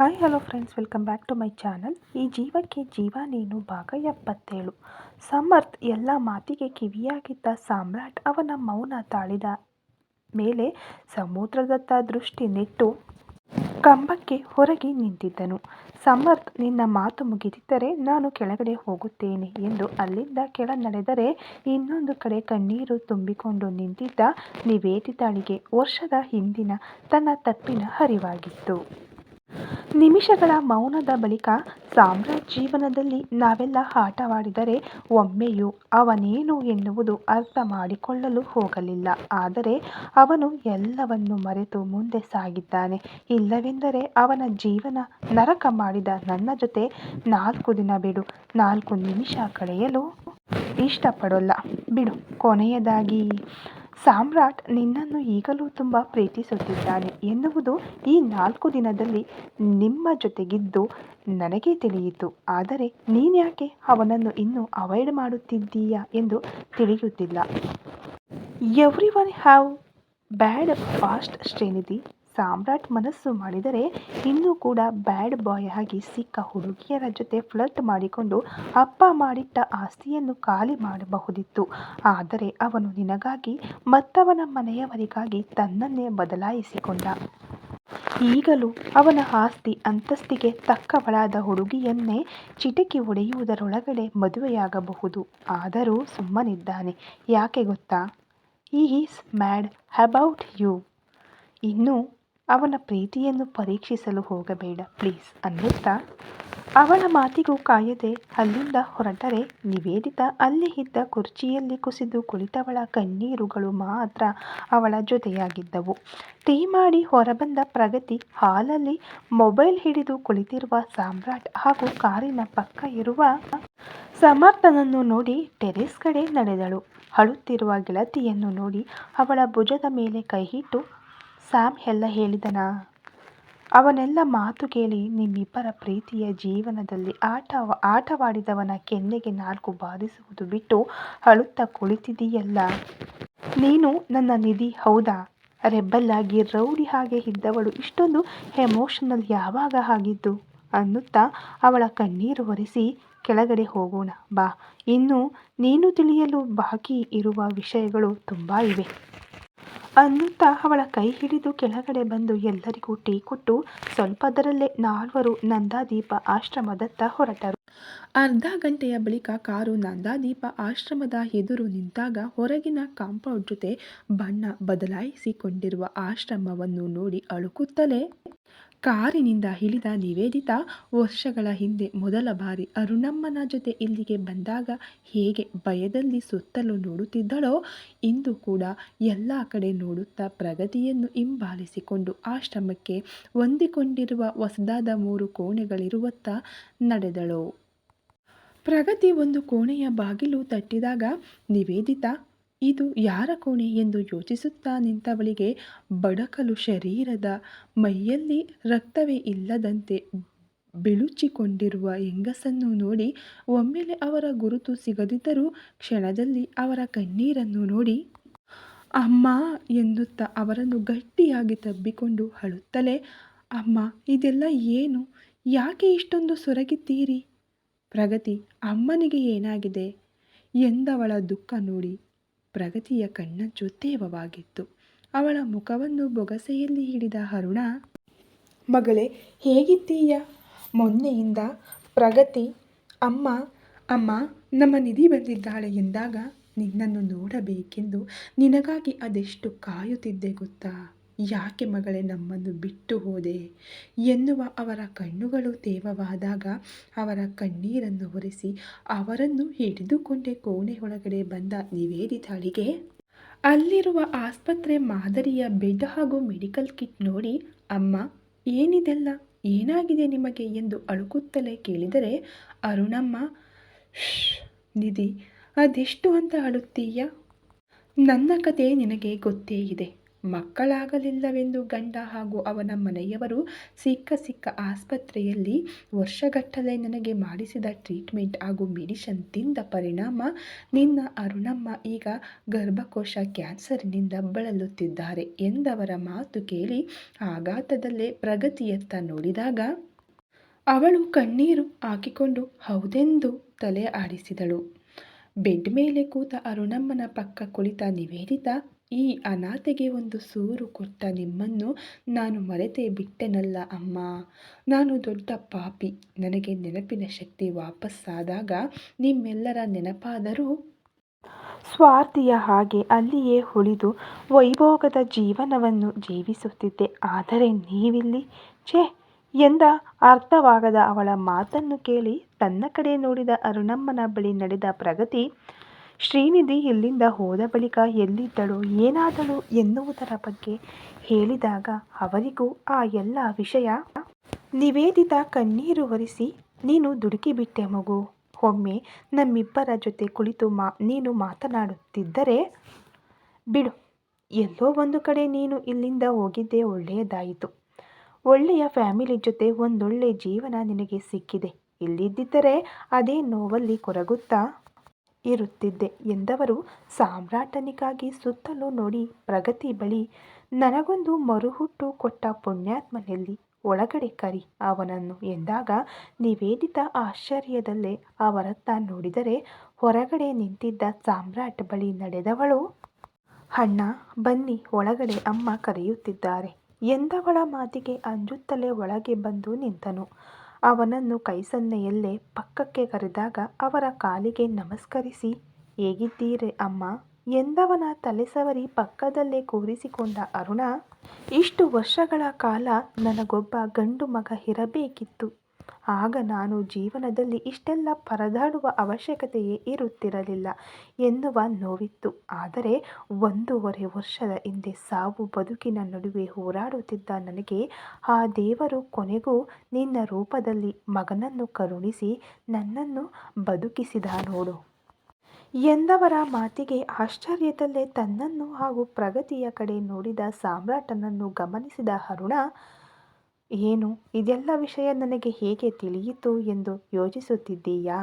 Hi hello friends welcome back to my channel ಈ ಜೀವಕ್ಕೆ ಜೀವ ನೀನು ಭಾಗ ಎಪ್ಪತ್ತೇಳು. ಸಮರ್ಥ್ ಎಲ್ಲ ಮಾತಿಗೆ ಕಿವಿಯಾಗಿದ್ದ ಸಾಮ್ರಾಟ್ ಅವನ ಮೌನ ತಾಳಿದ ಮೇಲೆ ಸಮುದ್ರದತ್ತ ದೃಷ್ಟಿ ನೆಟ್ಟು ಕಂಬಕ್ಕೆ ಹೊರಗೆ ನಿಂತಿದ್ದನು. ಸಮರ್ಥ್, ನಿನ್ನ ಮಾತು ಮುಗಿದಿದ್ದರೆ ನಾನು ಕೆಳಗಡೆ ಹೋಗುತ್ತೇನೆ ಎಂದು ಅಲ್ಲಿಂದ ಕೆಳ ನಡೆದರೆ ಇನ್ನೊಂದು ಕಡೆ ಕಣ್ಣೀರು ತುಂಬಿಕೊಂಡು ನಿಂತಿದ್ದ ನಿವೇದಿತಾಳಿಗೆ ವರ್ಷದ ಹಿಂದಿನ ತನ್ನ ತಪ್ಪಿನ ಅರಿವಾಗಿತ್ತು ನಿಮಿಷಗಳ ಮೌನದ ಬಳಿಕ ಸಾಮ್ರಾಟ್ ಜೀವನದಲ್ಲಿ ನಾವೆಲ್ಲ ಆಟವಾಡಿದರೆ ಒಮ್ಮೆಯೂ ಅವನೇನು ಎನ್ನುವುದು ಅರ್ಥ ಮಾಡಿಕೊಳ್ಳಲು ಹೋಗಲಿಲ್ಲ. ಆದರೆ ಅವನು ಎಲ್ಲವನ್ನು ಮರೆತು ಮುಂದೆ ಸಾಗಿದ್ದಾನೆ. ಇಲ್ಲವೆಂದರೆ ಅವನ ಜೀವನ ನರಕ ಮಾಡಿದ ನನ್ನ ಜೊತೆ ನಾಲ್ಕು ದಿನ ಬಿಡು, ನಾಲ್ಕು ನಿಮಿಷ ಕಳೆಯಲು ಇಷ್ಟಪಡೋಲ್ಲ. ಬಿಡು, ಕೊನೆಯದಾಗಿ ಸಾಮ್ರಾಟ್ ನಿನ್ನನ್ನು ಈಗಲೂ ತುಂಬ ಪ್ರೀತಿಸುತ್ತಿದ್ದಾನೆ ಎನ್ನುವುದು ಈ ನಾಲ್ಕು ದಿನದಲ್ಲಿ ನಿಮ್ಮ ಜೊತೆಗಿದ್ದು ನನಗೆ ತಿಳಿಯಿತು. ಆದರೆ ನೀನ್ಯಾಕೆ ಅವನನ್ನು ಇನ್ನೂ ಅವಾಯ್ಡ್ ಮಾಡುತ್ತಿದ್ದೀಯಾ ಎಂದು ತಿಳಿಯುತ್ತಿಲ್ಲ. Everyone have bad past Srinidhi. Samrat ಮನಸ್ಸು ಮಾಡಿದರೆ ಇನ್ನೂ ಕೂಡ ಬ್ಯಾಡ್ ಬಾಯ್ ಆಗಿ ಸಿಕ್ಕ ಹುಡುಗಿಯರ ಜೊತೆ ಫ್ಲರ್ಟ್ ಮಾಡಿಕೊಂಡು ಅಪ್ಪ ಮಾಡಿಟ್ಟ ಆಸ್ತಿಯನ್ನು ಖಾಲಿ ಮಾಡಬಹುದಿತ್ತು. ಆದರೆ ಅವನು ನಿನಗಾಗಿ ಮತ್ತವನ ಮನೆಯವರಿಗಾಗಿ ತನ್ನನ್ನೇ ಬದಲಾಯಿಸಿಕೊಂಡ. ಈಗಲೂ ಅವನ ಆಸ್ತಿ ಅಂತಸ್ತಿಗೆ ತಕ್ಕವಳಾದ ಹುಡುಗಿಯನ್ನೇ ಚಿಟಕಿ ಒಡೆಯುವುದರೊಳಗಡೆ ಮದುವೆಯಾಗಬಹುದು. ಆದರೂ ಸುಮ್ಮನಿದ್ದಾನೆ. ಯಾಕೆ ಗೊತ್ತಾ? ಈ ಈಸ್ ಮ್ಯಾಡ್ ಅಬೌಟ್ ಯು ಇನ್ನು ಅವನ ಪ್ರೀತಿಯನ್ನು ಪರೀಕ್ಷಿಸಲು ಹೋಗಬೇಡ. ಪ್ಲೀಸ್ ಅನ್ನುತ್ತಾ ಅವಳ ಮಾತಿಗೂ ಕಾಯದೆ ಅಲ್ಲಿಂದ ಹೊರಟರೆ ನಿವೇದಿತ. ಅಲ್ಲಿ ಇದ್ದ ಕುರ್ಚಿಯಲ್ಲಿ ಕುಸಿದು ಕುಳಿತವಳ ಕಣ್ಣೀರುಗಳು ಮಾತ್ರ ಅವಳ ಜೊತೆಯಾಗಿದ್ದವು. ಟೀ ಮಾಡಿ ಹೊರಬಂದ ಪ್ರಗತಿ ಹಾಲಲ್ಲಿ ಮೊಬೈಲ್ ಹಿಡಿದು ಕುಳಿತಿರುವ ಸಾಮ್ರಾಟ್ ಹಾಗೂ ಕಾರಿನ ಪಕ್ಕ ಇರುವ ಸಮರ್ಥನನ್ನು ನೋಡಿ ಟೆರೆಸ್ ಕಡೆ ನಡೆದಳು. ಅಳುತ್ತಿರುವ ಗೆಳತಿಯನ್ನು ನೋಡಿ ಅವಳ ಭುಜದ ಮೇಲೆ ಕೈಯಿಟ್ಟು ಸ್ಯಾಮ್ ಎಲ್ಲ ಹೇಳಿದನಾ? ಅವನೆಲ್ಲ ಮಾತು ಕೇಳಿ ನಿಮ್ಮಿಬ್ಬರ ಪ್ರೀತಿಯ ಜೀವನದಲ್ಲಿ ಆಟ, ಆಟವಾಡಿದವನ ಕೆನ್ನೆಗೆ ನಾಲ್ಕು ಬಾರಿಸುವುದು ಬಿಟ್ಟು ಅಳುತ್ತಾ ಕುಳಿತಿದೀಯಲ್ಲ ನೀನು ನನ್ನ ನಿಧಿ, ಹೌದಾ? ರೆಬ್ಬಲ್ಲಾಗಿ ರೌಡಿ ಹಾಗೆ ಇದ್ದವಳು ಇಷ್ಟೊಂದು ಎಮೋಷನಲ್ ಯಾವಾಗ ಆಗಿದ್ದು? ಅನ್ನುತ್ತಾ ಅವಳ ಕಣ್ಣೀರು ಒರೆಸಿ ಕೆಳಗಡೆ ಹೋಗೋಣ. ಬಾ, ಇನ್ನು ನೀನು ತಿಳಿಯಲು ಬಾಕಿ ಇರುವ ವಿಷಯಗಳು ತುಂಬ ಇವೆ. ಅನ್ನುತ್ತಾ ಅವಳ ಕೈ ಹಿಡಿದು ಕೆಳಗಡೆ ಬಂದು ಎಲ್ಲರಿಗೂ ಟೀ ಕೊಟ್ಟು ಸ್ವಲ್ಪದರಲ್ಲೇ ನಾಲ್ವರು ನಂದಾದೀಪ ಆಶ್ರಮದತ್ತ ಹೊರಟರು. ಅರ್ಧ ಗಂಟೆಯ ಬಳಿಕ ಕಾರು ನಂದಾದೀಪ ಆಶ್ರಮದ ಎದುರು ನಿಂತಾಗ ಹೊರಗಿನ ಕಾಂಪೌಂಡ್ ಜೊತೆ ಬಣ್ಣ ಬದಲಾಯಿಸಿಕೊಂಡಿರುವ ಆಶ್ರಮವನ್ನು ನೋಡಿ ಅಳುಕುತ್ತಲೇ ಕಾರಿನಿಂದ ಇಳಿದ ನಿವೇದಿತ ವರ್ಷಗಳ ಹಿಂದೆ ಮೊದಲ ಬಾರಿ ಅರುಣಮ್ಮನ ಜೊತೆ ಇಲ್ಲಿಗೆ ಬಂದಾಗ ಹೇಗೆ ಭಯದಲ್ಲಿ ಸುತ್ತಲೂ ನೋಡುತ್ತಿದ್ದಳೋ, ಇಂದು ಕೂಡ ಎಲ್ಲ ಕಡೆ ನೋಡುತ್ತಾ ಪ್ರಗತಿಯನ್ನು ಹಿಂಬಾಲಿಸಿಕೊಂಡು ಆಶ್ರಮಕ್ಕೆ ಹೊಂದಿಕೊಂಡಿರುವ ಹೊಸದಾದ ಮೂರು ಕೋಣೆಗಳಿರುವತ್ತ ನಡೆದಳು. ಪ್ರಗತಿ ಒಂದು ಕೋಣೆಯ ಬಾಗಿಲು ತಟ್ಟಿದಾಗ ನಿವೇದಿತಾ ಇದು ಯಾರ ಕೋಣೆ ಎಂದು ಯೋಚಿಸುತ್ತಾ ನಿಂತವಳಿಗೆ ಬಡಕಲು ಶರೀರದ ಮೈಯಲ್ಲಿ ರಕ್ತವೇ ಇಲ್ಲದಂತೆ ಬಿಳುಚಿಕೊಂಡಿರುವ ಹೆಂಗಸನ್ನು ನೋಡಿ ಒಮ್ಮೆಲೆ ಅವರ ಗುರುತು ಸಿಗದಿದ್ದರೂ ಕ್ಷಣದಲ್ಲಿ ಅವರ ಕಣ್ಣೀರನ್ನು ನೋಡಿ, ಅಮ್ಮ ಎನ್ನುತ್ತಾ ಅವರನ್ನು ಗಟ್ಟಿಯಾಗಿ ತಬ್ಬಿಕೊಂಡು ಅಳುತ್ತಲೇ, ಅಮ್ಮ, ಇದೆಲ್ಲ ಏನು? ಯಾಕೆ ಇಷ್ಟೊಂದು ಸೊರಗಿದ್ದೀರಿ? ಪ್ರಗತಿ, ಅಮ್ಮನಿಗೆ ಏನಾಗಿದೆ? ಎಂದವಳ ದುಃಖ ನೋಡಿ. ಪ್ರಗತಿಯ ಕಣ್ಣಂಚು ತೇವವಾಗಿತ್ತು ಅವಳ ಮುಖವನ್ನು ಬೊಗಸೆಯಲ್ಲಿ ಹಿಡಿದ ಅರುಣ, ಮಗಳೇ, ಹೇಗಿದ್ದೀಯ? ಮೊನ್ನೆಯಿಂದ ಪ್ರಗತಿ, ಅಮ್ಮ ಅಮ್ಮ, ನಮ್ಮ ನಿಧಿ ಬಂದಿದ್ದಾಳೆ ಎಂದಾಗ ನಿನ್ನನ್ನು ನೋಡಬೇಕೆಂದು ನಿನಗಾಗಿ ಅದೆಷ್ಟು ಕಾಯುತ್ತಿದ್ದೆ ಗೊತ್ತಾ? ಯಾಕೆ ಮಗಳೇ ನಮ್ಮನ್ನು ಬಿಟ್ಟು ಹೋದೆ? ಎನ್ನುವ ಅವರ ಕಣ್ಣುಗಳು ತೇವವಾದಾಗ ಅವರ ಕಣ್ಣೀರನ್ನು ಒರೆಸಿ ಅವರನ್ನು ಹಿಡಿದುಕೊಂಡೇ ಕೋಣೆ ಒಳಗಡೆ ಬಂದ ನಿವೇದಿತಾಳಿಗೆ, ಅಲ್ಲಿರುವ ಆಸ್ಪತ್ರೆ ಮಾದರಿಯ ಬೆಡ್ ಹಾಗೂ ಮೆಡಿಕಲ್ ಕಿಟ್ ನೋಡಿ ಅಮ್ಮ, ಏನಿದೆಲ್ಲ? ಏನಾಗಿದೆ ನಿಮಗೆ? ಎಂದು ಅಳುಕುತ್ತಲೇ ಕೇಳಿದರೆ, ಅರುಣಮ್ಮ ನಿಧಿ, ಅದೆಷ್ಟು ಅಂತ ಅಳುತ್ತೀಯ? ನನ್ನ ಕತೆ ನಿನಗೆ ಗೊತ್ತೇ ಇದೆ. ಮಕ್ಕಳಾಗಲಿಲ್ಲವೆಂದು ಗಂಡ ಹಾಗೂ ಅವನ ಮನೆಯವರು ಸಿಕ್ಕ ಸಿಕ್ಕ ಆಸ್ಪತ್ರೆಯಲ್ಲಿ ವರ್ಷಗಟ್ಟಲೆ ನನಗೆ ಮಾಡಿಸಿದ ಟ್ರೀಟ್ಮೆಂಟ್ ಹಾಗೂ ಮೆಡಿಷನ್ ತಿಂದ ಪರಿಣಾಮ ನಿನ್ನ ಅರುಣಮ್ಮ ಈಗ ಗರ್ಭಕೋಶ ಕ್ಯಾನ್ಸರ್ನಿಂದ ಬಳಲುತ್ತಿದ್ದಾರೆ ಎಂದವರ ಮಾತು ಕೇಳಿ ಆಘಾತದಲ್ಲೇ ಪ್ರಗತಿಯತ್ತ ನೋಡಿದಾಗ ಅವಳು ಕಣ್ಣೀರು ಹಾಕಿಕೊಂಡು ಹೌದೆಂದು ತಲೆ ಆಡಿಸಿದಳು. ಬೆಡ್ ಮೇಲೆ ಕೂತ ಅರುಣಮ್ಮನ ಪಕ್ಕ ಕುಳಿತ ನಿವೇದಿತಾ ಈ ಅನಾಥೆಗೆ ಒಂದು ಸೂರು ಕೊಟ್ಟ ನಿಮ್ಮನ್ನು ನಾನು ಮರೆತೇ ಬಿಟ್ಟೆನಲ್ಲ ಅಮ್ಮ. ನಾನು ದೊಡ್ಡ ಪಾಪಿ. ನನಗೆ ನೆನಪಿನ ಶಕ್ತಿ ವಾಪಸ್ಸಾದಾಗ ನಿಮ್ಮೆಲ್ಲರ ನೆನಪಾದರೂ ಸ್ವಾರ್ಥಿಯ ಹಾಗೆ ಅಲ್ಲಿಯೇ ಉಳಿದು ವೈಭೋಗದ ಜೀವನವನ್ನು ಜೀವಿಸುತ್ತಿದ್ದೆ. ಆದರೆ ನೀವಿಲ್ಲಿ? ಛೇ, ಎಂದ ಅರ್ಥವಾಗದ ಅವಳ ಮಾತನ್ನು ಕೇಳಿ ತನ್ನ ಕಡೆ ನೋಡಿದ ಅರುಣಮ್ಮನ ಬಳಿ ನಡೆದ ಪ್ರಗತಿ ಶ್ರೀನಿಧಿ ಇಲ್ಲಿಂದ ಹೋದ ಬಳಿಕ ಎಲ್ಲಿದ್ದಳು, ಏನಾದಳು ಎನ್ನುವುದರ ಬಗ್ಗೆ ಹೇಳಿದಾಗ ಅವರಿಗೂ ಆ ಎಲ್ಲ ವಿಷಯ, ನಿವೇದಿತ ಕಣ್ಣೀರು ಒರೆಸಿ, ನೀನು ದುಡುಕಿಬಿಟ್ಟೆ ಮಗು, ಒಮ್ಮೆ ನಮ್ಮಿಬ್ಬರ ಜೊತೆ ಕುಳಿತು ಮಾ, ನೀನು ಮಾತನಾಡುತ್ತಿದ್ದರೆ ಬಿಡು, ಎಲ್ಲೋ ಒಂದು ಕಡೆ ನೀನು ಇಲ್ಲಿಂದ ಹೋಗಿದ್ದೆ ಒಳ್ಳೆಯದಾಯಿತು. ಒಳ್ಳೆಯ ಫ್ಯಾಮಿಲಿ ಜೊತೆ ಒಂದೊಳ್ಳೆ ಜೀವನ ನಿನಗೆ ಸಿಕ್ಕಿದೆ, ಇಲ್ಲಿದ್ದಿದ್ದರೆ ಅದೇ ನೋವಲ್ಲಿ ಕೊರಗುತ್ತಾ? ಇರುತ್ತಿದ್ದೆ ಎಂದವರು ಸಾಮ್ರಾಟನಿಗಾಗಿ ಸುತ್ತಲೂ ನೋಡಿ ಪ್ರಗತಿ ಬಳಿ ನನಗೊಂದು ಮರುಹುಟ್ಟು ಕೊಟ್ಟ ಪುಣ್ಯಾತ್ಮನಲ್ಲಿ ಒಳಗಡೆ ಕರಿ ಅವನನ್ನು ಎಂದಾಗ ನಿವೇದಿತ ಆಶ್ಚರ್ಯದಲ್ಲೇ ಅವರತ್ತ ನೋಡಿದರೆ ಹೊರಗಡೆ ನಿಂತಿದ್ದ ಸಾಮ್ರಾಟ್ ಬಳಿ ನಡೆದವಳು, ಅಣ್ಣ, ಬನ್ನಿ ಒಳಗಡೆ ಅಮ್ಮ ಕರೆಯುತ್ತಿದ್ದಾರೆ ಎಂದವಳ ಮಾತಿಗೆ ಅಂಜುತ್ತಲೇ ಒಳಗೆ ಬಂದು ನಿಂತನು. ಅವನನ್ನು ಕೈಸನ್ನೆಯಲ್ಲೇ ಪಕ್ಕಕ್ಕೆ ಕರೆದಾಗ ಅವರ ಕಾಲಿಗೆ ನಮಸ್ಕರಿಸಿ, ಹೇಗಿದ್ದೀರೆ ಅಮ್ಮ? ಎಂದವನ ತಲೆಸವರಿ ಪಕ್ಕದಲ್ಲೇ ಕೂರಿಸಿಕೊಂಡ ಅರುಣ, ಇಷ್ಟು ವರ್ಷಗಳ ಕಾಲ ನನಗೊಬ್ಬ ಗಂಡು ಮಗ ಇರಬೇಕಿತ್ತು. ಆಗ ನಾನು ಜೀವನದಲ್ಲಿ ಇಷ್ಟೆಲ್ಲ ಪರದಾಡುವ ಅವಶ್ಯಕತೆಯೇ ಇರುತ್ತಿರಲಿಲ್ಲ ಎನ್ನುವ ನೋವಿತ್ತು. ಆದರೆ ಒಂದೂವರೆ ವರ್ಷದ ಹಿಂದೆ ಸಾವು ಬದುಕಿನ ನಡುವೆ ಹೋರಾಡುತ್ತಿದ್ದ ನನಗೆ, ಆ ದೇವರು ಕೊನೆಗೂ ನಿನ್ನ ರೂಪದಲ್ಲಿ ಮಗನನ್ನು ಕರುಣಿಸಿ ನನ್ನನ್ನು ಬದುಕಿಸಿದ ನೋಡು ಎಂದವರ ಮಾತಿಗೆ ಆಶ್ಚರ್ಯದಲ್ಲೇ ತನ್ನನ್ನು ಹಾಗೂ ಪ್ರಗತಿಯ ಕಡೆ ನೋಡಿದ ಸಾಮ್ರಾಟನನ್ನು ಗಮನಿಸಿದ ಅರುಣ ಏನು? ಇದೆಲ್ಲ ವಿಷಯ ನನಗೆ ಹೇಗೆ ತಿಳಿಯಿತು ಎಂದು ಯೋಚಿಸುತ್ತಿದ್ದೀಯಾ?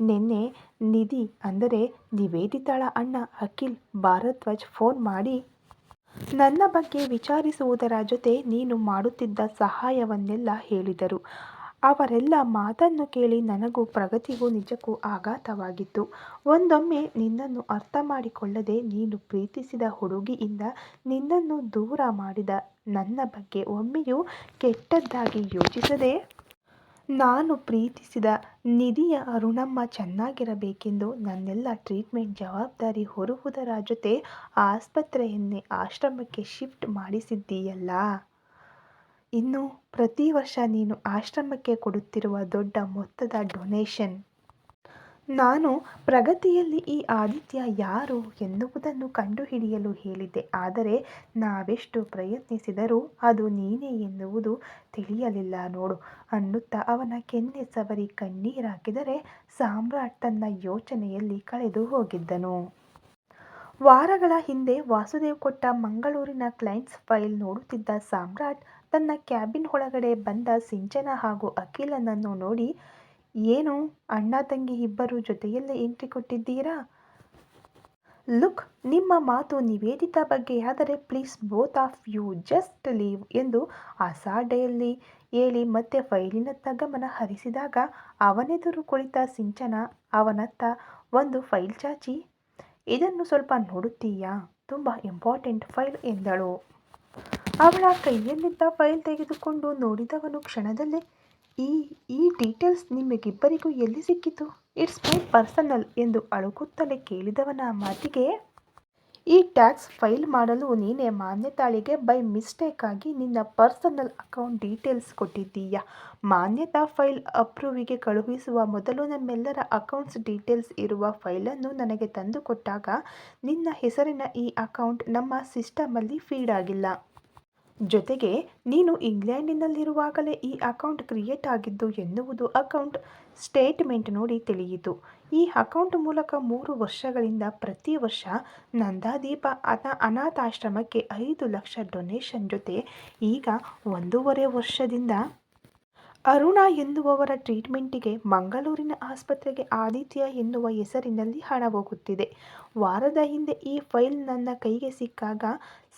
ನಿನ್ನೆ ನಿಧಿ ಅಂದರೆ ನಿವೇದಿತಾಳ ಅಣ್ಣ ಅಖಿಲ್ ಭಾರದ್ವಾಜ್ ಫೋನ್ ಮಾಡಿ, ನನ್ನ ಬಗ್ಗೆ ವಿಚಾರಿಸುವುದರ ಜೊತೆ ನೀನು ಮಾಡುತ್ತಿದ್ದ ಸಹಾಯವನ್ನೆಲ್ಲ ಹೇಳಿದರು. ಅವರೆಲ್ಲ ಮಾತನ್ನು ಕೇಳಿ ನನಗೂ ಪ್ರಗತಿಗೂ ನಿಜಕ್ಕೂ ಆಘಾತವಾಗಿತ್ತು. ಒಂದೊಮ್ಮೆ ನಿನ್ನನ್ನು ಅರ್ಥ ಮಾಡಿಕೊಳ್ಳದೆ ನೀನು ಪ್ರೀತಿಸಿದ ಹುಡುಗಿಯಿಂದ ನಿನ್ನನ್ನು ದೂರ ಮಾಡಿದ ನನ್ನ ಬಗ್ಗೆ ಒಮ್ಮೆಯೂ ಕೆಟ್ಟದ್ದಾಗಿ ಯೋಚಿಸದೆ ನಾನು ಪ್ರೀತಿಸಿದ ನಿಧಿಯ ಅರುಣಮ್ಮ ಚೆನ್ನಾಗಿರಬೇಕೆಂದು ನನ್ನೆಲ್ಲ ಟ್ರೀಟ್ಮೆಂಟ್ ಜವಾಬ್ದಾರಿ ಹೊರುವುದರ ಜೊತೆ ಆಸ್ಪತ್ರೆಯನ್ನೇ ಆಶ್ರಮಕ್ಕೆ ಶಿಫ್ಟ್ ಮಾಡಿಸಿದ್ದೀಯಲ್ಲ? ಇನ್ನು ಪ್ರತಿ ವರ್ಷ ನೀನು ಆಶ್ರಮಕ್ಕೆ ಕೊಡುತ್ತಿರುವ ದೊಡ್ಡ ಮೊತ್ತದ ಡೊನೇಷನ್ ನಾನು ಪ್ರಗತಿಯಲ್ಲಿ ಈ ಆದಿತ್ಯ ಯಾರು ಎನ್ನುವುದನ್ನು ಕಂಡುಹಿಡಿಯಲು ಹೇಳಿದ್ದೆ. ಆದರೆ ನಾವೆಷ್ಟು ಪ್ರಯತ್ನಿಸಿದರೂ ಅದು ನೀನೇ ಎನ್ನುವುದು ತಿಳಿಯಲಿಲ್ಲ. ನೋಡು, ಅನ್ನುತ್ತಾ ಅವನ ಕೆನ್ನೆ ಸವರಿ ಕಣ್ಣೀರಾಕಿದರೆ ಸಾಮ್ರಾಟ್ ತನ್ನ ಯೋಚನೆಯಲ್ಲಿ ಕಳೆದು ಹೋಗಿದ್ದನು. ವಾರಗಳ ಹಿಂದೆ ವಾಸುದೇವ್ ಕೊಟ್ಟ ಮಂಗಳೂರಿನ ಕ್ಲೈಂಟ್ಸ್ ಫೈಲ್ ನೋಡುತ್ತಿದ್ದ ಸಾಮ್ರಾಟ್ ತನ್ನ ಕ್ಯಾಬಿನ್ ಒಳಗಡೆ ಬಂದ ಸಿಂಚನ ಹಾಗೂ ಅಖಿಲನನ್ನು ನೋಡಿ, ಏನು, ಅಣ್ಣ ತಂಗಿ ಇಬ್ಬರು ಜೊತೆಯಲ್ಲೇ ಎಂಟ್ರಿ ಕೊಟ್ಟಿದ್ದೀರಾ? ಲುಕ್, ನಿಮ್ಮ ಮಾತು Nivedita ಬಗ್ಗೆಯಾದರೆ please both of you, just leave ಎಂದು ಅಸಾಡೆಯಲ್ಲಿ ಹೇಳಿ ಮತ್ತೆ ಫೈಲಿನತ್ತ ಗಮನ ಹರಿಸಿದಾಗ, ಅವನೆದುರು ಕುಳಿತ ಸಿಂಚನ, ಅವನತ್ತ ಒಂದು ಫೈಲ್, ಚಾಚಿ, ಇದನ್ನು ಸ್ವಲ್ಪ ನೋಡುತ್ತೀಯಾ? ತುಂಬ ಇಂಪಾರ್ಟೆಂಟ್ ಫೈಲ್ ಎಂದಳು. ಅವಳ ಕೈಯಲ್ಲಿದ್ದ ಫೈಲ್ ತೆಗೆದುಕೊಂಡು ನೋಡಿದವನು ಕ್ಷಣದಲ್ಲೇ, ಈ ಈ ಡೀಟೇಲ್ಸ್ ನಿಮಗಿಬ್ಬರಿಗೂ ಎಲ್ಲಿ ಸಿಕ್ಕಿತು? ಇಟ್ಸ್ ಮೈ ಪರ್ಸನಲ್ ಎಂದು ಅಳುಕುತ್ತಲೇ ಕೇಳಿದವನ ಮಾತಿಗೆ, ಈ ಟ್ಯಾಕ್ಸ್ ಫೈಲ್ ಮಾಡಲು ನೀನೇ ಮಾನ್ಯತಾಳಿಗೆ ಬೈ ಮಿಸ್ಟೇಕ್ ಆಗಿ ನಿನ್ನ ಪರ್ಸನಲ್ ಅಕೌಂಟ್ ಡೀಟೇಲ್ಸ್ ಕೊಟ್ಟಿದ್ದೀಯಾ? ಮಾನ್ಯತಾ ಫೈಲ್ ಅಪ್ರೂವಿಗೆ ಕಳುಹಿಸುವ ಮೊದಲು ನಮ್ಮೆಲ್ಲರ ಅಕೌಂಟ್ಸ್ ಡೀಟೇಲ್ಸ್ ಇರುವ ಫೈಲನ್ನು ನನಗೆ ತಂದುಕೊಟ್ಟಾಗ ನಿನ್ನ ಹೆಸರಿನ ಈ ಅಕೌಂಟ್ ನಮ್ಮ ಸಿಸ್ಟಮಲ್ಲಿ ಫೀಡ್ ಆಗಿಲ್ಲ. ಜೊತೆಗೆ ನೀನು ಇಂಗ್ಲೆಂಡಿನಲ್ಲಿರುವಾಗಲೇ ಈ ಅಕೌಂಟ್ ಕ್ರಿಯೇಟ್ ಆಗಿದ್ದು ಎನ್ನುವುದು ಅಕೌಂಟ್ ಸ್ಟೇಟ್ಮೆಂಟ್ ನೋಡಿ ತಿಳಿಯಿತು. ಈ ಅಕೌಂಟ್ ಮೂಲಕ ಮೂರು ವರ್ಷಗಳಿಂದ ಪ್ರತಿ ವರ್ಷ ನಂದಾದೀಪ ಅನ ಅನಾಥಾಶ್ರಮಕ್ಕೆ ಐದು ಲಕ್ಷ ಡೊನೇಷನ್ ಜೊತೆ ಈಗ ಒಂದೂವರೆ ವರ್ಷದಿಂದ ಅರುಣ ಎನ್ನುವವರ ಟ್ರೀಟ್ಮೆಂಟಿಗೆ ಮಂಗಳೂರಿನ ಆಸ್ಪತ್ರೆಗೆ ಆದಿತ್ಯ ಎನ್ನುವ ಹೆಸರಿನಲ್ಲಿ ಹಣ ಹೋಗುತ್ತಿದೆ. ವಾರದ ಹಿಂದೆ ಈ ಫೈಲ್ ನನ್ನ ಕೈಗೆ ಸಿಕ್ಕಾಗ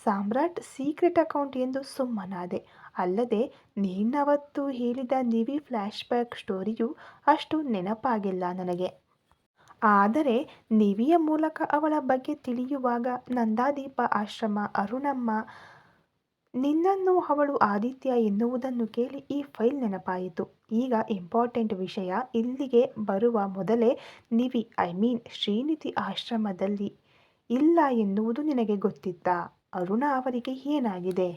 ಸಾಮ್ರಾಟ್ ಸೀಕ್ರೆಟ್ ಅಕೌಂಟ್ ಎಂದು ಸುಮ್ಮನಾದೆ. ಅಲ್ಲದೆ, ನೀನವತ್ತು ಹೇಳಿದ ನಿವಿ ಫ್ಲ್ಯಾಶ್ಬ್ಯಾಕ್ ಸ್ಟೋರಿಯು ಅಷ್ಟು ನೆನಪಾಗಿಲ್ಲ ನನಗೆ. ಆದರೆ, ನಿವಿಯ ಮೂಲಕ ಅವಳ ಬಗ್ಗೆ ತಿಳಿಯುವಾಗ ನಂದಾದೀಪ ಆಶ್ರಮ, ಅರುಣಮ್ಮ, ನಿನ್ನನ್ನು ಅವಳು ಆದಿತ್ಯ ಎನ್ನುವುದನ್ನು ಕೇಳಿ ಈ ಫೈಲ್ ನೆನಪಾಯಿತು. ಈಗ ಇಂಪಾರ್ಟೆಂಟ್ ವಿಷಯ ಇಲ್ಲಿಗೆ ಬರುವ ಮೊದಲೇ ನಿವಿ, ಐ ಮೀನ್ ಶ್ರೀನಿಧಿ ಆಶ್ರಮದಲ್ಲಿ ಇಲ್ಲ ಎನ್ನುವುದು ನಿನಗೆ ಗೊತ್ತಿತ್ತಾ? ಅರುಣ ಅವರಿಗೆ ಏನಾಗಿದೆ?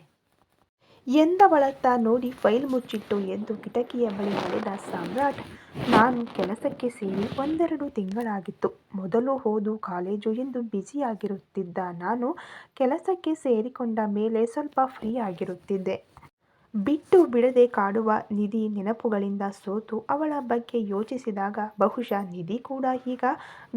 ಎಂದವಳತ್ತ ನೋಡಿ ಫೈಲ್ ಮುಚ್ಚಿಟ್ಟು ಎಂದು ಕಿಟಕಿಯ ಬಳಿ ನಡೆದ ಸಾಮ್ರಾಟ್, ನಾನು ಕೆಲಸಕ್ಕೆ ಸೇರಿ ಒಂದೆರಡು ತಿಂಗಳಾಗಿತ್ತು. ಮೊದಲು ಹೋದು ಕಾಲೇಜು ಎಂದು ಬ್ಯುಸಿಯಾಗಿರುತ್ತಿದ್ದ ನಾನು ಕೆಲಸಕ್ಕೆ ಸೇರಿಕೊಂಡ ಮೇಲೆ ಸ್ವಲ್ಪ ಫ್ರೀ ಆಗಿರುತ್ತಿದ್ದೆ. ಬಿಟ್ಟು ಬಿಡದೆ ಕಾಡುವ ನಿಧಿ ನೆನಪುಗಳಿಂದ ಸೋತು ಅವಳ ಬಗ್ಗೆ ಯೋಚಿಸಿದಾಗ ಬಹುಶಃ ನಿಧಿ ಕೂಡ ಈಗ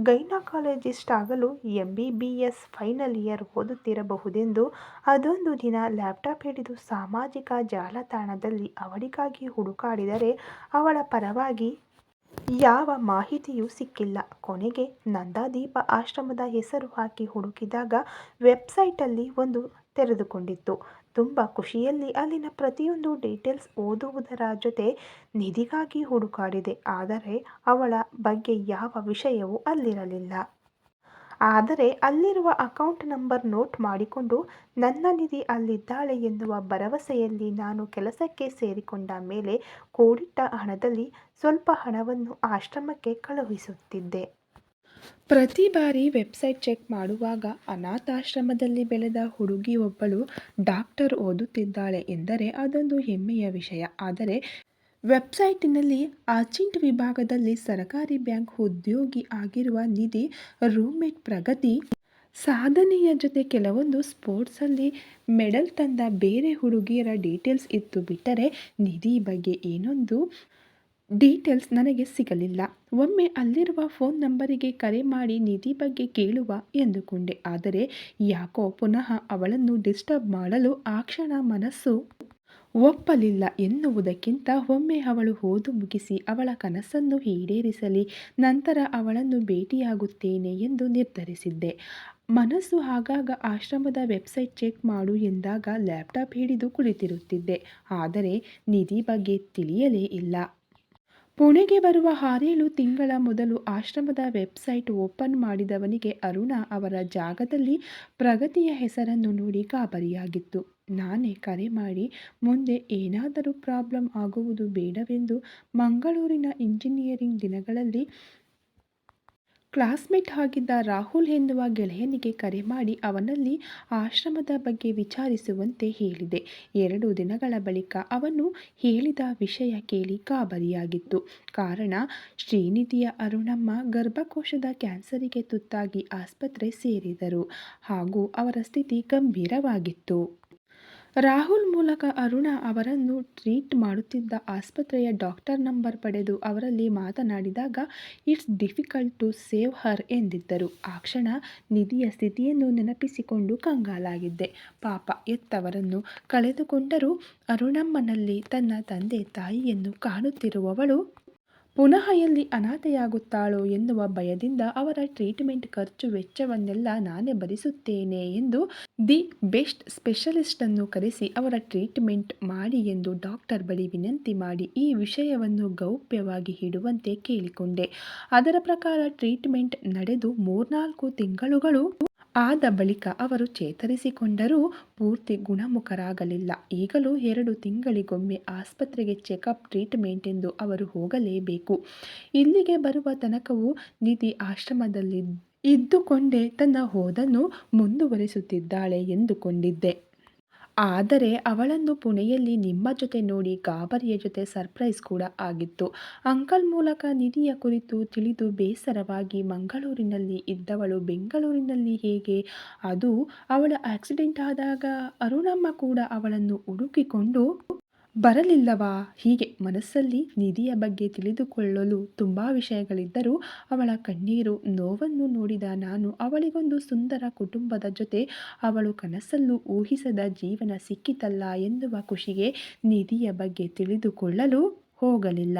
ಗೈನಕಾಲಜಿಸ್ಟ್ ಆಗಲು M B B S final year ಓದುತ್ತಿರಬಹುದೆಂದು ಅದೊಂದು ದಿನ ಲ್ಯಾಪ್ಟಾಪ್ ಹಿಡಿದು ಸಾಮಾಜಿಕ ಜಾಲತಾಣದಲ್ಲಿ ಅವಳಿಗಾಗಿ ಹುಡುಕಾಡಿದರೆ ಅವಳ ಪರವಾಗಿ ಯಾವ ಮಾಹಿತಿಯೂ ಸಿಕ್ಕಿಲ್ಲ. ಕೊನೆಗೆ ನಂದಾದೀಪ ಆಶ್ರಮದ ಹೆಸರು ಹಾಕಿ ಹುಡುಕಿದಾಗ ವೆಬ್ಸೈಟಲ್ಲಿ ಒಂದು ತೆರೆದುಕೊಂಡಿತ್ತು. ತುಂಬ ಖುಷಿಯಲ್ಲಿ ಅಲ್ಲಿನ ಪ್ರತಿಯೊಂದು ಡೀಟೇಲ್ಸ್ ಓದುವುದರ ಜೊತೆ ನಿಧಿಗಾಗಿ ಹುಡುಕಾಡಿದೆ. ಆದರೆ ಅವಳ ಬಗ್ಗೆ ಯಾವ ವಿಷಯವೂ ಅಲ್ಲಿರಲಿಲ್ಲ. ಆದರೆ ಅಲ್ಲಿರುವ ಅಕೌಂಟ್ ನಂಬರ್ ನೋಟ್ ಮಾಡಿಕೊಂಡು ನನ್ನ ನಿಧಿ ಅಲ್ಲಿದ್ದಾಳೆ ಎನ್ನುವ ಭರವಸೆಯಲ್ಲಿ ನಾನು ಕೆಲಸಕ್ಕೆ ಸೇರಿಕೊಂಡ ಮೇಲೆ ಕೂಡಿಟ್ಟ ಹಣದಲ್ಲಿ ಸ್ವಲ್ಪ ಹಣವನ್ನು ಆಶ್ರಮಕ್ಕೆ ಕಳುಹಿಸುತ್ತಿದ್ದೆ. ಪ್ರತಿ ಬಾರಿ ವೆಬ್ಸೈಟ್ ಚೆಕ್ ಮಾಡುವಾಗ ಅನಾಥಾಶ್ರಮದಲ್ಲಿ ಬೆಳೆದ ಹುಡುಗಿಯೊಬ್ಬಳು ಡಾಕ್ಟರ್ ಓದುತ್ತಿದ್ದಾಳೆ ಎಂದರೆ ಅದೊಂದು ಹೆಮ್ಮೆಯ ವಿಷಯ. ಆದರೆ ವೆಬ್ಸೈಟಿನಲ್ಲಿ ಅರ್ಜೆಂಟ್ ವಿಭಾಗದಲ್ಲಿ ಸರಕಾರಿ ಬ್ಯಾಂಕ್ ಉದ್ಯೋಗಿ ಆಗಿರುವ ನಿಧಿ ರೂಮ್ಮೇಟ್ ಪ್ರಗತಿ, ಸಾಧನೆಯ ಜೊತೆ ಕೆಲವೊಂದು ಸ್ಪೋರ್ಟ್ಸಲ್ಲಿ ಮೆಡಲ್ ತಂದ ಬೇರೆ ಹುಡುಗಿಯರ ಡೀಟೇಲ್ಸ್ ಇತ್ತು ಬಿಟ್ಟರೆ ನಿಧಿ ಬಗ್ಗೆ ಏನೊಂದು ಡೀಟೇಲ್ಸ್ ನನಗೆ ಸಿಗಲಿಲ್ಲ. ಒಮ್ಮೆ ಅಲ್ಲಿರುವ ಫೋನ್ ನಂಬರಿಗೆ ಕರೆ ಮಾಡಿ ನಿಧಿ ಬಗ್ಗೆ ಕೇಳುವ ಎಂದುಕೊಂಡೆ. ಆದರೆ ಯಾಕೋ ಪುನಃ ಅವಳನ್ನು ಡಿಸ್ಟರ್ಬ್ ಮಾಡಲು ಆ ಕ್ಷಣ ಮನಸ್ಸು ಒಪ್ಪಲಿಲ್ಲ. ಎನ್ನುವುದಕ್ಕಿಂತ ಒಮ್ಮೆ ಅವಳು ಓದು ಮುಗಿಸಿ ಅವಳ ಕನಸನ್ನು ಈಡೇರಿಸಲಿ, ನಂತರ ಅವಳನ್ನು ಭೇಟಿಯಾಗುತ್ತೇನೆ ಎಂದು ನಿರ್ಧರಿಸಿದ್ದೆ. ಮನಸ್ಸು ಆಗಾಗ ಆಶ್ರಮದ ವೆಬ್ಸೈಟ್ ಚೆಕ್ ಮಾಡು ಎಂದಾಗ ಲ್ಯಾಪ್ಟಾಪ್ ಹಿಡಿದು ಕುಳಿತಿರುತ್ತಿದ್ದೆ. ಆದರೆ ನಿಧಿ ಬಗ್ಗೆ ತಿಳಿಯಲೇ ಇಲ್ಲ. ಪುಣೆಗೆ ಬರುವ ಹಾರೇಳು ತಿಂಗಳ ಮೊದಲು ಆಶ್ರಮದ ವೆಬ್ಸೈಟ್ ಓಪನ್ ಮಾಡಿದವನಿಗೆ ಅರುಣ ಅವರ ಜಾಗದಲ್ಲಿ ಪ್ರಗತಿಯ ಹೆಸರನ್ನು ನೋಡಿ ಗಾಬರಿಯಾಗಿತ್ತು ನಾನೇ ಕರೆ ಮಾಡಿ, ಮುಂದೆ ಏನಾದರೂ ಪ್ರಾಬ್ಲಮ್ ಆಗುವುದು ಬೇಡವೆಂದು ಮಂಗಳೂರಿನ ಇಂಜಿನಿಯರಿಂಗ್ ದಿನಗಳಲ್ಲಿ ಕ್ಲಾಸ್ಮೇಟ್ ಆಗಿದ್ದ ರಾಹುಲ್ ಎನ್ನುವ ಗೆಳೆಯನಿಗೆ ಕರೆ ಮಾಡಿ ಅವನಲ್ಲಿ ಆಶ್ರಮದ ಬಗ್ಗೆ ವಿಚಾರಿಸುವಂತೆ ಹೇಳಿದೆ. ಎರಡು ದಿನಗಳ ಬಳಿಕ ಅವನು ಹೇಳಿದ ವಿಷಯ ಕೇಳಿ ಗಾಬರಿಯಾಗಿತ್ತು. ಕಾರಣ, ಶ್ರೀನಿಧಿಯ ಅರುಣಮ್ಮ ಗರ್ಭಕೋಶದ ಕ್ಯಾನ್ಸರಿಗೆ ತುತ್ತಾಗಿ ಆಸ್ಪತ್ರೆ ಸೇರಿದರು ಹಾಗೂ ಅವರ ಸ್ಥಿತಿ ಗಂಭೀರವಾಗಿತ್ತು. ರಾಹುಲ್ ಮೂಲಕ ಅರುಣ ಅವರನ್ನು ಟ್ರೀಟ್ ಮಾಡುತ್ತಿದ್ದ ಆಸ್ಪತ್ರೆಯ ಡಾಕ್ಟರ್ ನಂಬರ್ ಪಡೆದು ಅವರಲ್ಲಿ ಮಾತನಾಡಿದಾಗ, it's difficult to save her ಎಂದಿದ್ದರು. ಆ ಕ್ಷಣ ನಿಧಿಯ ಸ್ಥಿತಿಯನ್ನು ನೆನಪಿಸಿಕೊಂಡು ಕಂಗಾಲಾಗಿದ್ದೆ. ಪಾಪ ಎತ್ತವರನ್ನು ಕಳೆದುಕೊಂಡರೂ ಅರುಣಮ್ಮನಲ್ಲಿ ತನ್ನ ತಂದೆ ತಾಯಿಯನ್ನು ಕಾಣುತ್ತಿರುವವಳು ಪುನಃ ಎಲ್ಲಿ ಅನಾಥೆಯಾಗುತ್ತಾಳೋ ಎನ್ನುವ ಭಯದಿಂದ ಅವರ ಟ್ರೀಟ್ಮೆಂಟ್ ಖರ್ಚು ವೆಚ್ಚವನ್ನೆಲ್ಲ ನಾನೇ ಭರಿಸುತ್ತೇನೆ ಎಂದು ದಿ ಬೆಸ್ಟ್ ಸ್ಪೆಷಲಿಸ್ಟನ್ನು ಕರೆಸಿ ಅವರ ಟ್ರೀಟ್ಮೆಂಟ್ ಮಾಡಿ ಎಂದು ಡಾಕ್ಟರ್ ಬಳಿ ವಿನಂತಿ ಮಾಡಿ ಈ ವಿಷಯವನ್ನು ಗೌಪ್ಯವಾಗಿ ಇಡುವಂತೆ ಕೇಳಿಕೊಂಡೆ. ಅದರ ಪ್ರಕಾರ ಟ್ರೀಟ್ಮೆಂಟ್ ನಡೆದು ಮೂರ್ನಾಲ್ಕು ತಿಂಗಳುಗಳು ಆದ ಬಳಿಕ ಅವರು ಚೇತರಿಸಿಕೊಂಡರೂ ಪೂರ್ತಿ ಗುಣಮುಖರಾಗಲಿಲ್ಲ. ಈಗಲೂ ಎರಡು ತಿಂಗಳಿಗೊಮ್ಮೆ ಆಸ್ಪತ್ರೆಗೆ ಚೆಕಪ್ ಟ್ರೀಟ್ಮೆಂಟ್ ಎಂದು ಅವರು ಹೋಗಲೇಬೇಕು. ಇಲ್ಲಿಗೆ ಬರುವ ತನಕವೂ ನಿಧಿ ಆಶ್ರಮದಲ್ಲಿ ಇದ್ದುಕೊಂಡೇ ತನ್ನ ಹೋದನ್ನು ಮುಂದುವರಿಸುತ್ತಿದ್ದಾಳೆ ಎಂದುಕೊಂಡಿದ್ದೆ. ಆದರೆ ಅವಳನ್ನು ಪುಣೆಯಲ್ಲಿ ನಿಮ್ಮ ಜೊತೆ ನೋಡಿ ಗಾಬರಿಯ ಜೊತೆ ಸರ್ಪ್ರೈಸ್ ಕೂಡ ಆಗಿತ್ತು. ಅಂಕಲ್ ಮೂಲಕ ನಿಧಿಯ ಕುರಿತು ತಿಳಿದು ಬೇಸರವಾಗಿ ಮಂಗಳೂರಿನಲ್ಲಿ ಇದ್ದವಳು ಬೆಂಗಳೂರಿನಲ್ಲಿ ಹೇಗೆ? ಅದು ಅವಳ ಆಕ್ಸಿಡೆಂಟ್ ಆದಾಗ ಅರುಣಮ್ಮ ಕೂಡ ಅವಳನ್ನು ಹುಡುಕಿಕೊಂಡು ಬರಲಿಲ್ಲವಾ? ಹೀಗೆ ಮನಸ್ಸಲ್ಲಿ ನಿಧಿಯ ಬಗ್ಗೆ ತಿಳಿದುಕೊಳ್ಳಲು ತುಂಬ ವಿಷಯಗಳಿದ್ದರೂ ಅವಳ ಕಣ್ಣೀರು ನೋವನ್ನು ನೋಡಿದ ನಾನು ಅವಳಿಗೊಂದು ಸುಂದರ ಕುಟುಂಬದ ಜೊತೆ ಅವಳು ಕನಸಲ್ಲೂ ಊಹಿಸದ ಜೀವನ ಸಿಕ್ಕಿತಲ್ಲ ಎನ್ನುವ ಖುಷಿಗೆ ನಿಧಿಯ ಬಗ್ಗೆ ತಿಳಿದುಕೊಳ್ಳಲು ಹೋಗಲಿಲ್ಲ.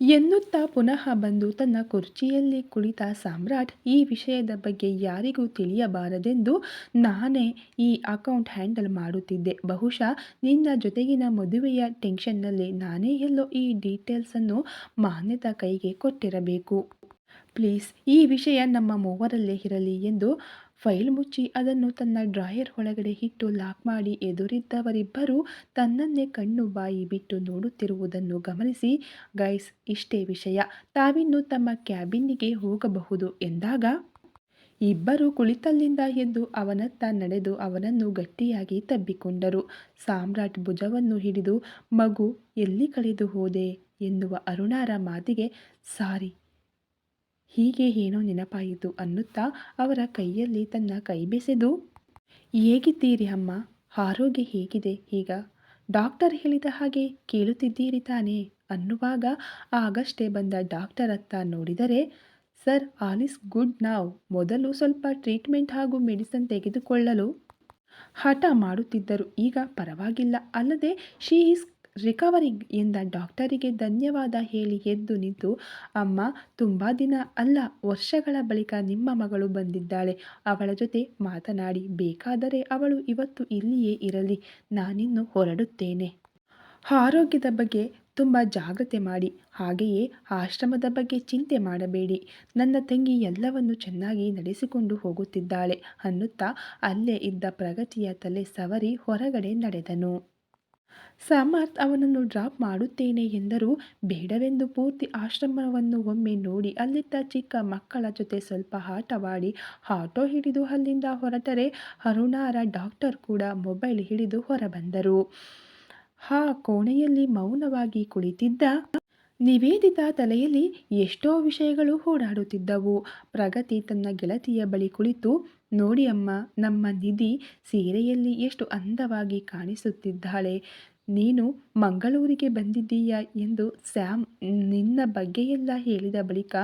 ಎನ್ನುತ್ತಾ ಪುನಃ ಬಂದು ತನ್ನ ಕುರ್ಚಿಯಲ್ಲಿ ಕುಳಿತ ಸಾಮ್ರಾಟ್, ಈ ವಿಷಯದ ಬಗ್ಗೆ ಯಾರಿಗೂ ತಿಳಿಯಬಾರದೆಂದು ನಾನೇ ಈ ಅಕೌಂಟ್ ಹ್ಯಾಂಡಲ್ ಮಾಡುತ್ತಿದ್ದೆ. ಬಹುಶಃ ನಿನ್ನ ಜೊತೆಗಿನ ಮದುವೆಯ ಟೆನ್ಷನ್ನಲ್ಲಿ ನಾನೇ ಎಲ್ಲೋ ಈ ಡೀಟೇಲ್ಸನ್ನು ಮಾನ್ಯತಾ ಕೈಗೆ ಕೊಟ್ಟಿರಬೇಕು. ಪ್ಲೀಸ್, ಈ ವಿಷಯ ನಮ್ಮ ಮೂವರಲ್ಲೇ ಇರಲಿ ಎಂದು ಫೈಲ್ ಮುಚ್ಚಿ ಅದನ್ನು ತನ್ನ ಡ್ರಾಯರ್ ಒಳಗಡೆ ಇಟ್ಟು ಲಾಕ್ ಮಾಡಿ ಎದುರಿದ್ದವರಿಬ್ಬರೂ ತನ್ನನ್ನೇ ಕಣ್ಣು ಬಾಯಿ ಬಿಟ್ಟು ನೋಡುತ್ತಿರುವುದನ್ನು ಗಮನಿಸಿ, ಗೈಸ್, ಇಷ್ಟೇ ವಿಷಯ. ತಾವಿನ್ನು ತಮ್ಮ ಕ್ಯಾಬಿನ್ನಿಗೆ ಹೋಗಬಹುದು ಎಂದಾಗ, ಇಬ್ಬರು ಕುಳಿತಲ್ಲಿಂದ ಎದ್ದು ಅವನತ್ತ ನಡೆದು ಅವನನ್ನು ಗಟ್ಟಿಯಾಗಿ ತಬ್ಬಿಕೊಂಡರು. ಸಾಮ್ರಾಟ್ ಭುಜವನ್ನು ಹಿಡಿದು, ಮಗು, ಎಲ್ಲಿ ಕಳೆದು ಹೋದೆ? ಎನ್ನುವ ಅರುಣಾರ ಮಾತಿಗೆ, ಸಾರಿ ಹೀಗೆ ಏನೋ ನೆನಪಾಯಿತು ಅನ್ನುತ್ತಾ ಅವರ ಕೈಯಲ್ಲಿ ತನ್ನ ಕೈ ಬೆಸೆದು, ಹೇಗಿದ್ದೀರಿ ಅಮ್ಮ? ಆರೋಗ್ಯ ಹೇಗಿದೆ? ಈಗ ಡಾಕ್ಟರ್ ಹೇಳಿದ ಹಾಗೆ ಕೇಳುತ್ತಿದ್ದೀರಿ ತಾನೇ? ಅನ್ನುವಾಗ ಆಗಷ್ಟೇ ಬಂದ ಡಾಕ್ಟರ್ ಅತ್ತ ನೋಡಿದರೆ, ಸರ್, ಆಲ್ ಇಸ್ ಗುಡ್ ನಾವ್. ಮೊದಲು ಸ್ವಲ್ಪ ಟ್ರೀಟ್ಮೆಂಟ್ ಹಾಗೂ ಮೆಡಿಸನ್ ತೆಗೆದುಕೊಳ್ಳಲು ಹಠ ಮಾಡುತ್ತಿದ್ದರು. ಈಗ ಪರವಾಗಿಲ್ಲ. ಅಲ್ಲದೆ ಶೀ ಈಸ್ ರಿಕವರಿಂಗ್ ಎಂದ ಡಾಕ್ಟರಿಗೆ ಧನ್ಯವಾದ ಹೇಳಿ ಎದ್ದು ನಿಂತು, ಅಮ್ಮ, ತುಂಬ ದಿನ ಅಲ್ಲ, ವರ್ಷಗಳ ಬಳಿಕ ನಿಮ್ಮ ಮಗಳು ಬಂದಿದ್ದಾಳೆ. ಅವಳ ಜೊತೆ ಮಾತನಾಡಿ, ಬೇಕಾದರೆ ಅವಳು ಇವತ್ತು ಇಲ್ಲಿಯೇ ಇರಲಿ, ನಾನಿನ್ನು ಹೊರಡುತ್ತೇನೆ. ಆರೋಗ್ಯದ ಬಗ್ಗೆ ತುಂಬ ಜಾಗ್ರತೆ ಮಾಡಿ, ಹಾಗೆಯೇ ಆಶ್ರಮದ ಬಗ್ಗೆ ಚಿಂತೆ ಮಾಡಬೇಡಿ. ನನ್ನ ತಂಗಿ ಎಲ್ಲವನ್ನು ಚೆನ್ನಾಗಿ ನಡೆಸಿಕೊಂಡು ಹೋಗುತ್ತಿದ್ದಾಳೆ ಅನ್ನುತ್ತಾ ಅಲ್ಲೇ ಇದ್ದ ಪ್ರಗತಿಯ ತಲೆ ಸವರಿ ಹೊರಗಡೆ ನಡೆದನು. ಸಮರ್ಥ್ ಅವನನ್ನು ಡ್ರಾಪ್ ಮಾಡುತ್ತೇನೆ ಎಂದರೂ ಬೇಡವೆಂದು ಪೂರ್ತಿ ಆಶ್ರಮವನ್ನು ಒಮ್ಮೆ ನೋಡಿ ಅಲ್ಲಿದ್ದ ಚಿಕ್ಕ ಮಕ್ಕಳ ಜೊತೆ ಸ್ವಲ್ಪ ಆಟವಾಡಿ ಆಟೋ ಹಿಡಿದು ಅಲ್ಲಿಂದ ಹೊರಟರೆ ಅರುಣಾರ ಡಾಕ್ಟರ್ ಕೂಡ ಮೊಬೈಲ್ ಹಿಡಿದು ಹೊರಬಂದರು. ಆ ಕೋಣೆಯಲ್ಲಿ ಮೌನವಾಗಿ ಕುಳಿತಿದ್ದ ನಿವೇದಿತ ತಲೆಯಲ್ಲಿ ಎಷ್ಟೋ ವಿಷಯಗಳು ಓಡಾಡುತ್ತಿದ್ದವು. ಪ್ರಗತಿ ತನ್ನ ಗೆಳತಿಯ ಬಳಿ ಕುಳಿತು, ನೋಡಿ ಅಮ್ಮ, ನಮ್ಮ ನಿಧಿ ಸೀರೆಯಲ್ಲಿ ಎಷ್ಟು ಅಂದವಾಗಿ ಕಾಣಿಸುತ್ತಿದ್ದಾಳೆ. ನೀನು ಮಂಗಳೂರಿಗೆ ಬಂದಿದ್ದೀಯಾ? ಎಂದು ಸ್ಯಾಮ್ ನಿನ್ನ ಬಗ್ಗೆಯೆಲ್ಲ ಹೇಳಿದ ಬಳಿಕ,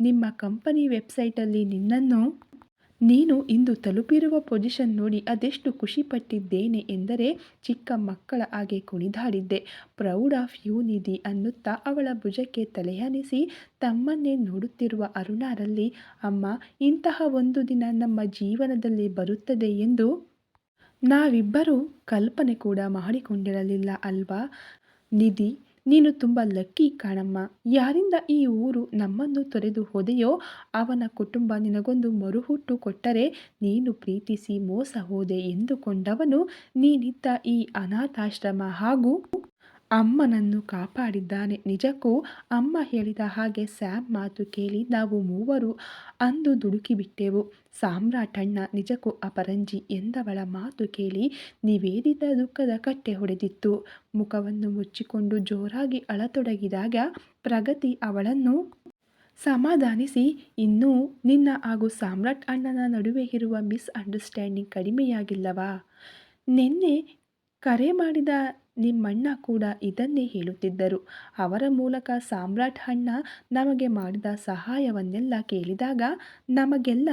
ನಿಮ್ಮ ಕಂಪನಿ ವೆಬ್ಸೈಟಲ್ಲಿ ನಿನ್ನನ್ನು ನೀನು ಇಂದು ತಲುಪಿರುವ ಪೊಸಿಷನ್ ನೋಡಿ ಅದೆಷ್ಟು ಖುಷಿಪಟ್ಟಿದ್ದೇನೆ ಎಂದರೆ ಚಿಕ್ಕ ಮಕ್ಕಳ ಹಾಗೆ ಕುಣಿದಾಡಿದ್ದೆ. ಪ್ರೌಡ್ ಆಫ್ ಯು ನಿಧಿ ಅನ್ನುತ್ತಾ ಅವಳ ಭುಜಕ್ಕೆ ತಲೆಯನಿಸಿ ತಮ್ಮನ್ನೇ ನೋಡುತ್ತಿರುವ ಅರುಣಾರಲ್ಲಿ, ಅಮ್ಮ, ಇಂತಹ ಒಂದು ದಿನ ನಮ್ಮ ಜೀವನದಲ್ಲಿ ಬರುತ್ತದೆ ಎಂದು? ನಾವಿಬ್ಬರೂ ಕಲ್ಪನೆ ಕೂಡ ಮಾಡಿಕೊಂಡಿರಲಿಲ್ಲ ಅಲ್ವಾ? ನಿಧಿ ನೀನು ತುಂಬ ಲಕ್ಕಿ ಕಾಣಮ್ಮ. ಯಾರಿಂದ ಈ ಊರು ನಮ್ಮನ್ನು ತೊರೆದು ಹೋದೆಯೋ ಅವನ ಕುಟುಂಬ ನಿನಗೊಂದು ಮರುಹುಟ್ಟು ಕೊಟ್ಟರೆ ನೀನು ಪ್ರೀತಿಸಿ ಮೋಸ ಹೋದೆ ಎಂದುಕೊಂಡವನು ನೀನಿದ್ದ ಈ ಅನಾಥಾಶ್ರಮ ಹಾಗೂ ಅಮ್ಮನನ್ನು ಕಾಪಾಡಿದ್ದಾನೆ. ನಿಜಕ್ಕೂ ಅಮ್ಮ ಹೇಳಿದ ಹಾಗೆ ಸ್ಯಾಮ್ ಮಾತು ಕೇಳಿ ನಾವು ಮೂವರು ಅಂದು ದುಡುಕಿಬಿಟ್ಟೆವು. ಸಾಮ್ರಾಟಣ್ಣ ನಿಜಕ್ಕೂ ಅಪರಂಜಿ ಎಂದವಳ ಮಾತು ಕೇಳಿ ನಿವೇದಿತ ದುಃಖದ ಕಟ್ಟೆ ಹೊಡೆದಿತ್ತು. ಮುಖವನ್ನು ಮುಚ್ಚಿಕೊಂಡು ಜೋರಾಗಿ ಅಳತೊಡಗಿದಾಗ ಪ್ರಗತಿ ಅವಳನ್ನು ಸಮಾಧಾನಿಸಿ, ಇನ್ನೂ ನಿನ್ನ ಹಾಗೂ ಸಾಮ್ರಾಟ್ ಅಣ್ಣನ ನಡುವೆ ಇರುವ ಮಿಸ್ ಅಂಡರ್ಸ್ಟ್ಯಾಂಡಿಂಗ್ ಕಡಿಮೆಯಾಗಿಲ್ಲವಾ? ನಿನ್ನೆ ಕರೆ ಮಾಡಿದ ನಿಮ್ಮಣ್ಣ ಕೂಡ ಇದನ್ನೇ ಹೇಳುತ್ತಿದ್ದರು. ಅವರ ಮೂಲಕ ಸಾಮ್ರಾಟ್ ಅಣ್ಣ ನಮಗೆ ಮಾಡಿದ ಸಹಾಯವನ್ನೆಲ್ಲ ಕೇಳಿದಾಗ ನಮಗೆಲ್ಲ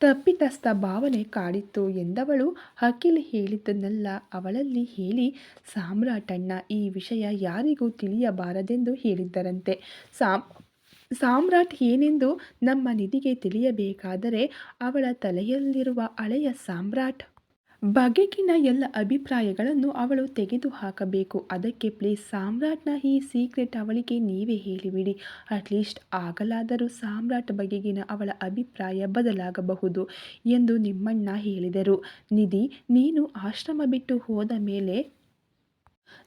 ತಪ್ಪಿತಸ್ಥ ಭಾವನೆ ಕಾಡಿತ್ತು ಎಂದವಳು ಅಖಿಲ್ ಹೇಳಿದ್ದನ್ನೆಲ್ಲ ಅವಳಲ್ಲಿ ಹೇಳಿ ಸಾಮ್ರಾಟಣ್ಣ ಈ ವಿಷಯ ಯಾರಿಗೂ ತಿಳಿಯಬಾರದೆಂದು ಹೇಳಿದ್ದರಂತೆ. ಸಾಮ್, ಸಾಮ್ರಾಟ್ ಏನೆಂದು ನಮ್ಮ ನಿಧಿಗೆ ತಿಳಿಯಬೇಕಾದರೆ ಅವಳ ತಲೆಯಲ್ಲಿರುವ ಹಳೆಯ ಸಾಮ್ರಾಟ್ ಬಗೆಗಿನ ಎಲ್ಲ ಅಭಿಪ್ರಾಯಗಳನ್ನು ಅವಳು ತೆಗೆದುಹಾಕಬೇಕು. ಅದಕ್ಕೆ ಪ್ಲೀಸ್ ಸಾಮ್ರಾಟ್ನ ಈ ಸೀಕ್ರೆಟ್ ಅವಳಿಗೆ ನೀವೇ ಹೇಳಿಬಿಡಿ. ಅಟ್ಲೀಸ್ಟ್ ಆಗಲಾದರೂ ಸಾಮ್ರಾಟ್ ಬಗೆಗಿನ ಅವಳ ಅಭಿಪ್ರಾಯ ಬದಲಾಗಬಹುದು ಎಂದು ನಿಮ್ಮಣ್ಣ ಹೇಳಿದರು. ನಿಧಿ, ನೀನು ಆಶ್ರಮ ಬಿಟ್ಟು ಹೋದ ಮೇಲೆ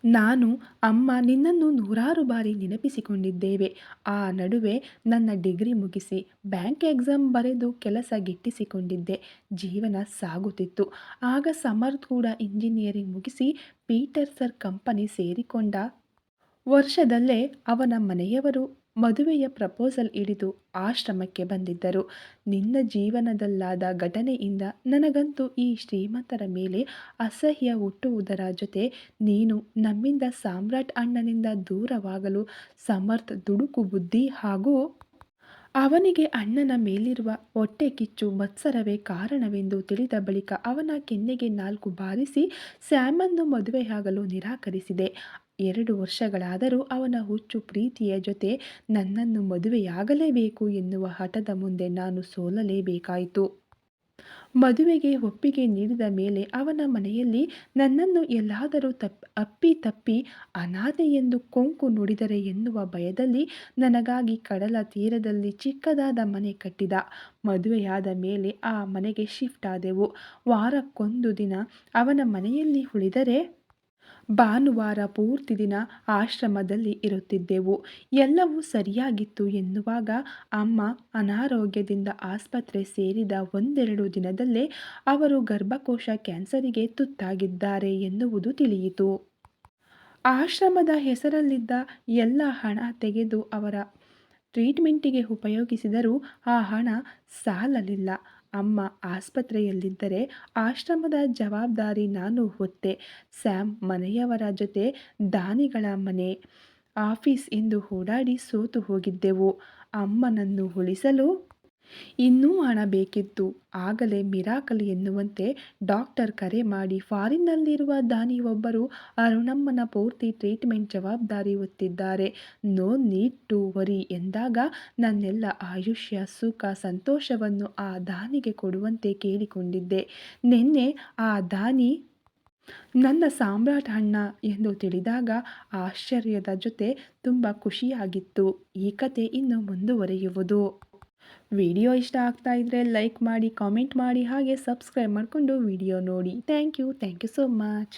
ನಾನು, ಅಮ್ಮ ನಿನ್ನನ್ನು ನೂರಾರು ಬಾರಿ ನೆನಪಿಸಿಕೊಂಡಿದ್ದೇವೆ. ಆ ನಡುವೆ ನನ್ನ ಡಿಗ್ರಿ ಮುಗಿಸಿ ಬ್ಯಾಂಕ್ ಎಕ್ಸಾಮ್ ಬರೆದು ಕೆಲಸ ಗಿಟ್ಟಿಸಿಕೊಂಡಿದ್ದೆ. ಜೀವನ ಸಾಗುತ್ತಿತ್ತು. ಆಗ ಸಮರ್ಥ್ ಕೂಡ ಇಂಜಿನಿಯರಿಂಗ್ ಮುಗಿಸಿ ಪೀಟರ್ ಸರ್ ಕಂಪನಿ ಸೇರಿಕೊಂಡ ವರ್ಷದಲ್ಲೇ ಅವನ ಮನೆಯವರು ಮದುವೆಯ ಪ್ರಪೋಸಲ್ ಹಿಡಿದು ಆಶ್ರಮಕ್ಕೆ ಬಂದಿದ್ದರು. ನಿನ್ನ ಜೀವನದಲ್ಲಾದ ಘಟನೆಯಿಂದ ನನಗಂತೂ ಈ ಶ್ರೀಮಂತರ ಮೇಲೆ ಅಸಹ್ಯ ಹುಟ್ಟುವುದರ ಜೊತೆ ನೀನು ನಮ್ಮಿಂದ ಸಾಮ್ರಾಟ್ ಅಣ್ಣನಿಂದ ದೂರವಾಗಲು ಸಮರ್ಥ ದುಡುಕು ಬುದ್ಧಿ ಹಾಗೂ ಅವನಿಗೆ ಅಣ್ಣನ ಮೇಲಿರುವ ಹೊಟ್ಟೆ ಕಿಚ್ಚು ಮತ್ಸರವೇ ಕಾರಣವೆಂದು ತಿಳಿದ ಬಳಿಕ ಅವನ ಕೆನ್ನೆಗೆ ನಾಲ್ಕು ಬಾರಿಸಿ ಸ್ಯಾಮನ್ನು ಮದುವೆಯಾಗಲು ನಿರಾಕರಿಸಿದೆ. ಎರಡು ವರ್ಷಗಳಾದರೂ ಅವನ ಹುಚ್ಚು ಪ್ರೀತಿಯ ಜೊತೆ ನನ್ನನ್ನು ಮದುವೆಯಾಗಲೇಬೇಕು ಎನ್ನುವ ಹಠದ ಮುಂದೆ ನಾನು ಸೋಲಲೇಬೇಕಾಯಿತು. ಮದುವೆಗೆ ಒಪ್ಪಿಗೆ ನೀಡಿದ ಮೇಲೆ ಅವನ ಮನೆಯಲ್ಲಿ ನನ್ನನ್ನು ಎಲ್ಲಾದರೂ ತಪ್, ಅಪ್ಪಿ ತಪ್ಪಿ ಅನಾಥೆ ಎಂದು ಕೊಂಕು ನುಡಿದರೆ ಎನ್ನುವ ಭಯದಲ್ಲಿ ನನಗಾಗಿ ಕಡಲ ತೀರದಲ್ಲಿ ಚಿಕ್ಕದಾದ ಮನೆ ಕಟ್ಟಿದ. ಮದುವೆಯಾದ ಮೇಲೆ ಆ ಮನೆಗೆ ಶಿಫ್ಟ್ ಆದೆವು. ವಾರಕ್ಕೊಂದು ದಿನ ಅವನ ಮನೆಯಲ್ಲಿ ಉಳಿದರೆ ಭಾನುವಾರ ಪೂರ್ತಿ ದಿನ ಆಶ್ರಮದಲ್ಲಿ ಇರುತ್ತಿದ್ದೆವು. ಎಲ್ಲವೂ ಸರಿಯಾಗಿತ್ತು ಎನ್ನುವಾಗ ಅಮ್ಮ ಅನಾರೋಗ್ಯದಿಂದ ಆಸ್ಪತ್ರೆ ಸೇರಿದ ಒಂದೆರಡು ದಿನದಲ್ಲೇ ಅವರು ಗರ್ಭಕೋಶ ಕ್ಯಾನ್ಸರಿಗೆ ತುತ್ತಾಗಿದ್ದಾರೆ ಎನ್ನುವುದು ತಿಳಿಯಿತು. ಆಶ್ರಮದ ಹೆಸರಲ್ಲಿದ್ದ ಎಲ್ಲ ಹಣ ತೆಗೆದು ಅವರ ಟ್ರೀಟ್ಮೆಂಟಿಗೆ ಉಪಯೋಗಿಸಿದರೂ ಆ ಹಣ ಸಾಲಲಿಲ್ಲ. ಅಮ್ಮ ಆಸ್ಪತ್ರೆಯಲ್ಲಿದ್ದರೆ ಆಶ್ರಮದ ಜವಾಬ್ದಾರಿ ನಾನು ಹೊತ್ತೆ. ಸ್ಯಾಮ್ ಮನೆಯವರ ಜೊತೆ ದಾನಿಗಳ ಮನೆ. ಆಫೀಸ್ ಎಂದು ಓಡಾಡಿ ಸೋತು ಹೋಗಿದ್ದೆವು. ಅಮ್ಮನನ್ನು ಉಳಿಸಲು ಇನ್ನೂ ಹಣ ಬೇಕಿತ್ತು. ಆಗಲೇ ಮಿರಾಕಲ್ ಎನ್ನುವಂತೆ ಡಾಕ್ಟರ್ ಕರೆ ಮಾಡಿ ಫಾರಿನ್ನಲ್ಲಿರುವ ದಾನಿಯೊಬ್ಬರು ಅರುಣಮ್ಮನ ಪೂರ್ತಿ ಟ್ರೀಟ್ಮೆಂಟ್ ಜವಾಬ್ದಾರಿ ಹೊತ್ತಿದ್ದಾರೆ. ನೋ ನೀಡ್ ಟು ವರಿ ಎಂದಾಗ ನನ್ನೆಲ್ಲ ಆಯುಷ್ಯ, ಸುಖ, ಸಂತೋಷವನ್ನು ಆ ದಾನಿಗೆ ಕೊಡುವಂತೆ ಕೇಳಿಕೊಂಡಿದ್ದೆ. ನಿನ್ನೆ ಆ ದಾನಿ ನನ್ನ ಸಾಮ್ರಾಟ್ ಅಣ್ಣ ಎಂದು ತಿಳಿದಾಗ ಆಶ್ಚರ್ಯದ ಜೊತೆ ತುಂಬ ಖುಷಿಯಾಗಿತ್ತು. ಈ ಕತೆ ಇನ್ನು ಮುಂದುವರಿಯುವುದು. ವಿಡಿಯೋ ಇಷ್ಟ ಆಗ್ತಾ ಇದ್ದರೆ ಲೈಕ್ ಮಾಡಿ, ಕಾಮೆಂಟ್ ಮಾಡಿ, ಹಾಗೆ ಸಬ್ಸ್ಕ್ರೈಬ್ ಮಾಡಿಕೊಂಡು ವಿಡಿಯೋ ನೋಡಿ. Thank you thank you so much.